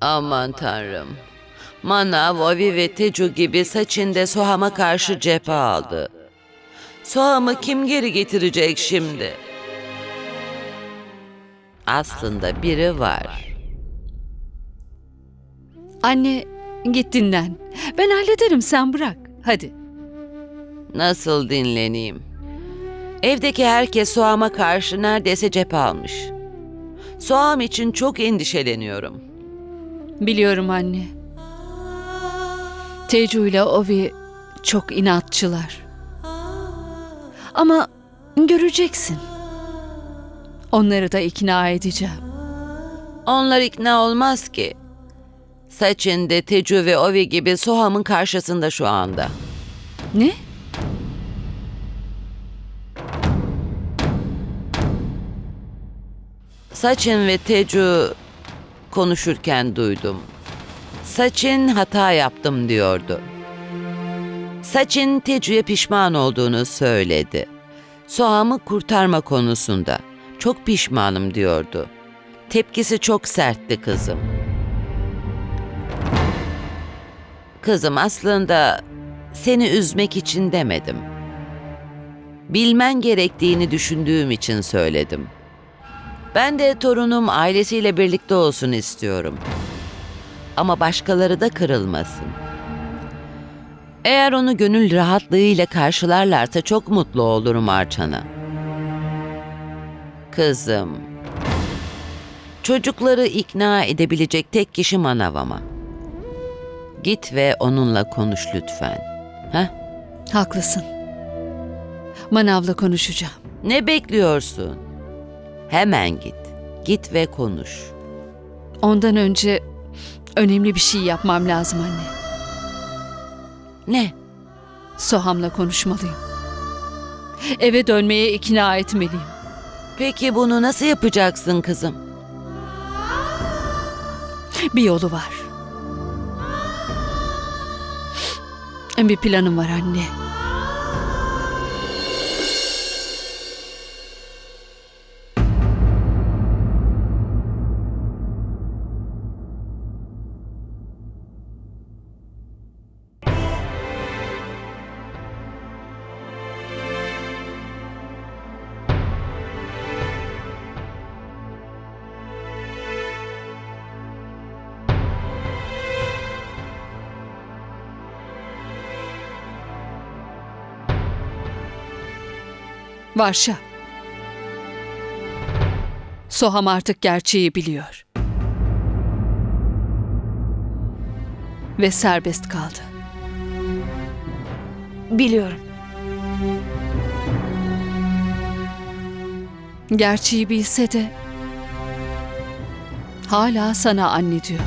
Aman tanrım. Manav, Ovi ve Tecu gibi Saçin'de Soham'a karşı cephe aldı. Soham'ı kim geri getirecek şimdi? Aslında biri var. Anne git dinlen. Ben hallederim sen bırak. Hadi. Nasıl dinleneyim? Evdeki herkes Soğam'a karşı neredeyse cephe almış. Soğam için çok endişeleniyorum. Biliyorum anne. Tecu ile Ovi çok inatçılar. Ama göreceksin. Onları da ikna edeceğim. Onlar ikna olmaz ki. Saçin de Tecu ve Ovi gibi Soham'ın karşısında şu anda. Ne? Saçin ve Tecu konuşurken duydum. Saçin hata yaptım diyordu. Saçin Tecu'ya pişman olduğunu söyledi. Soğam'ı kurtarma konusunda çok pişmanım diyordu. Tepkisi çok sertti kızım. Kızım aslında seni üzmek için demedim. Bilmen gerektiğini düşündüğüm için söyledim. Ben de torunum ailesiyle birlikte olsun istiyorum. Ama başkaları da kırılmasın. Eğer onu gönül rahatlığıyla karşılarlarsa çok mutlu olurum Arçan'a. Kızım, çocukları ikna edebilecek tek kişi manav ama. Git ve onunla konuş lütfen. Heh, Haklısın. Manav'la konuşacağım. ne bekliyorsun? Hemen git. Git ve konuş. Ondan önce önemli bir şey yapmam lazım anne. Ne? Soham'la konuşmalıyım. Eve dönmeye ikna etmeliyim. Peki bunu nasıl yapacaksın kızım? Bir yolu var. Bir planım var anne. Varşa. Soham artık gerçeği biliyor. Ve serbest kaldı. Biliyorum. Gerçeği bilse de hala sana anne diyor.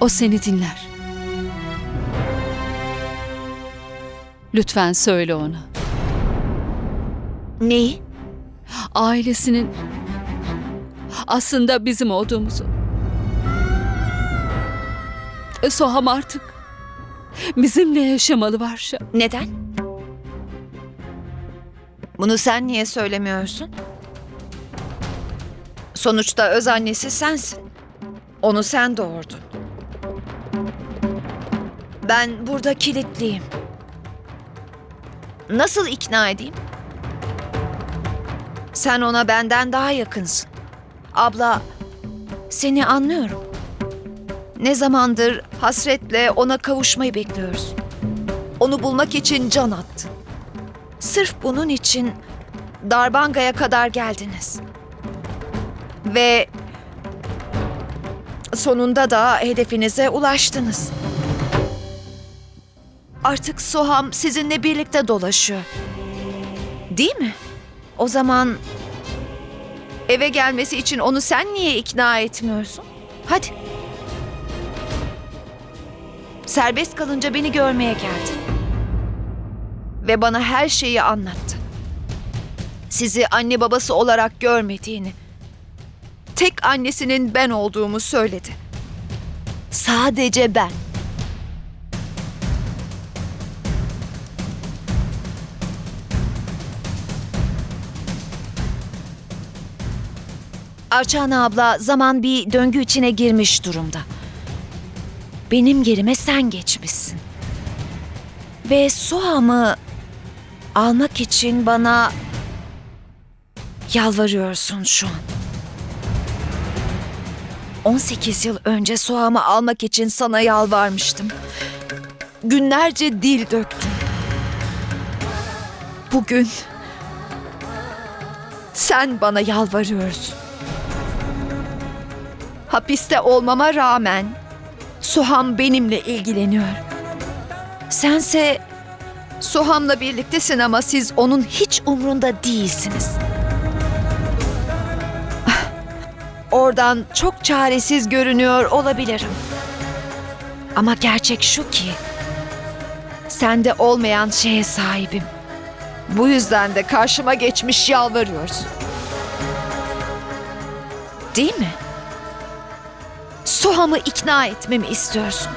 O seni dinler. Lütfen söyle ona. Neyi? Ailesinin aslında bizim olduğumuzu. E, Soham artık bizimle yaşamalı Varşa. Neden? Bunu sen niye söylemiyorsun? Sonuçta öz annesi sensin. Onu sen doğurdun. Ben burada kilitliyim. Nasıl ikna edeyim? Sen ona benden daha yakınsın. Abla, seni anlıyorum. Ne zamandır hasretle ona kavuşmayı bekliyoruz. Onu bulmak için can attı. Sırf bunun için Darbanga'ya kadar geldiniz. Ve sonunda da hedefinize ulaştınız. Artık Soham sizinle birlikte dolaşıyor. Değil mi? O zaman eve gelmesi için onu sen niye ikna etmiyorsun? Hadi. Serbest kalınca beni görmeye geldi. Ve bana her şeyi anlattı. Sizi anne babası olarak görmediğini, tek annesinin ben olduğumu söyledi. Sadece ben. Arçana abla zaman bir döngü içine girmiş durumda. Benim yerime sen geçmişsin. Ve Soğam'ı almak için bana yalvarıyorsun şu an. 18 yıl önce Soğam'ı almak için sana yalvarmıştım. Günlerce dil döktüm. Bugün sen bana yalvarıyorsun. Hapiste olmama rağmen Soham benimle ilgileniyor. Sense Soham'la birliktesin ama siz onun hiç umrunda değilsiniz. Ah, Oradan çok çaresiz görünüyor olabilirim. Ama gerçek şu ki sende olmayan şeye sahibim. Bu yüzden de karşıma geçmiş yalvarıyorsun. Değil mi? Soham'ı ikna etmemi istiyorsun.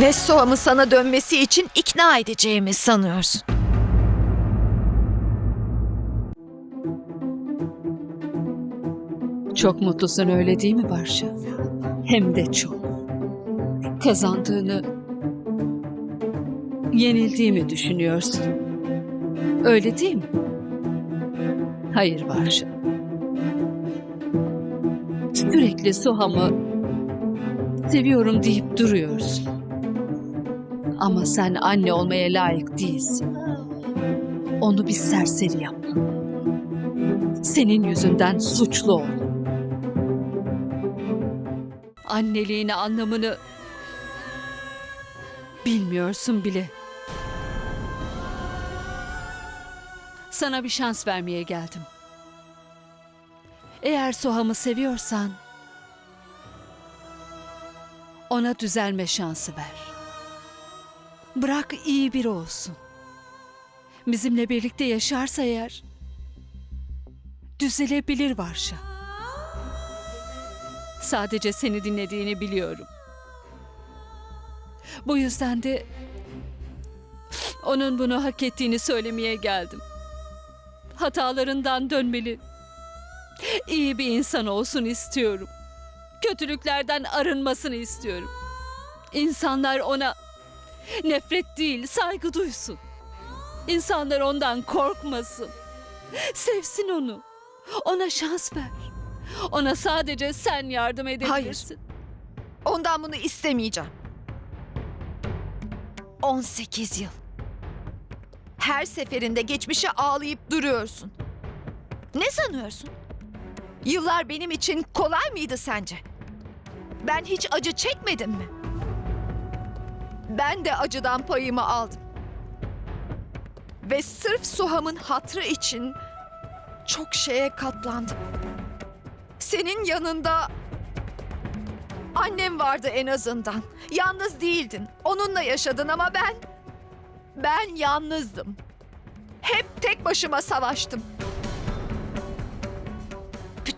Ve Soham'ı sana dönmesi için ikna edeceğimi sanıyorsun. Çok mutlusun öyle değil mi Barşa? Hem de çok. Kazandığını yenildiğimi düşünüyorsun. Öyle değil mi? Hayır Barşa. Sürekli Soham'ı seviyorum deyip duruyorsun. Ama sen anne olmaya layık değilsin. Onu bir serseri yaptın. Senin yüzünden suçlu oldu. Anneliğin anlamını bilmiyorsun bile. Sana bir şans vermeye geldim. Eğer Soham'ı seviyorsan ona düzelme şansı ver. Bırak iyi biri olsun. Bizimle birlikte yaşarsa eğer düzelebilir Varşa. Sadece seni dinlediğini biliyorum. Bu yüzden de onun bunu hak ettiğini söylemeye geldim. Hatalarından dönmeli. İyi bir insan olsun istiyorum. Kötülüklerden arınmasını istiyorum. İnsanlar ona nefret değil, saygı duysun. İnsanlar ondan korkmasın. Sevsin onu. Ona şans ver. Ona sadece sen yardım edebilirsin. Ondan bunu istemeyeceğim. 18 yıl. Her seferinde geçmişe ağlayıp duruyorsun. Ne sanıyorsun? Yıllar benim için kolay mıydı sence? Ben hiç acı çekmedim mi? Ben de acıdan payımı aldım. Ve sırf Suham'ın hatrı için çok şeye katlandım. Senin yanında Annem vardı en azından. Yalnız değildin. Onunla yaşadın ama ben... Ben yalnızdım. Hep tek başıma savaştım.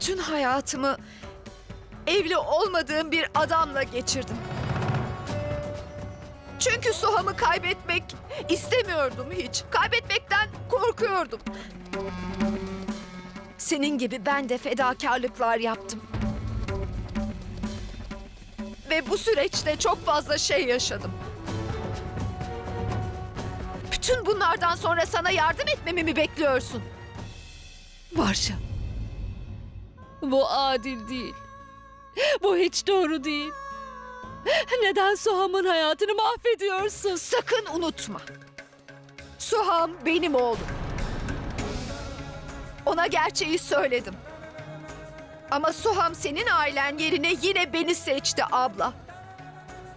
Bütün hayatımı evli olmadığım bir adamla geçirdim. Çünkü Suham'ı kaybetmek istemiyordum hiç. Kaybetmekten korkuyordum. Senin gibi ben de fedakarlıklar yaptım. Ve bu süreçte çok fazla şey yaşadım. Bütün bunlardan sonra sana yardım etmemi mi bekliyorsun? Varşa. Bu adil değil. Bu hiç doğru değil. Neden Soham'ın hayatını mahvediyorsun? Sakın unutma. Suham benim oğlum. Ona gerçeği söyledim. Ama Suham senin ailen yerine yine beni seçti abla.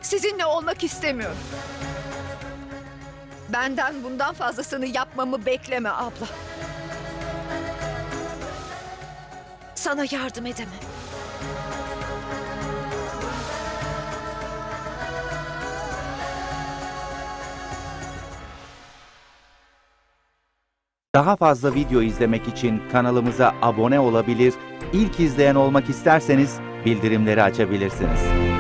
Sizinle olmak istemiyorum. Benden bundan fazlasını yapmamı bekleme abla. Sana yardım edemem. Daha fazla video izlemek için kanalımıza abone olabilir, ilk izleyen olmak isterseniz bildirimleri açabilirsiniz.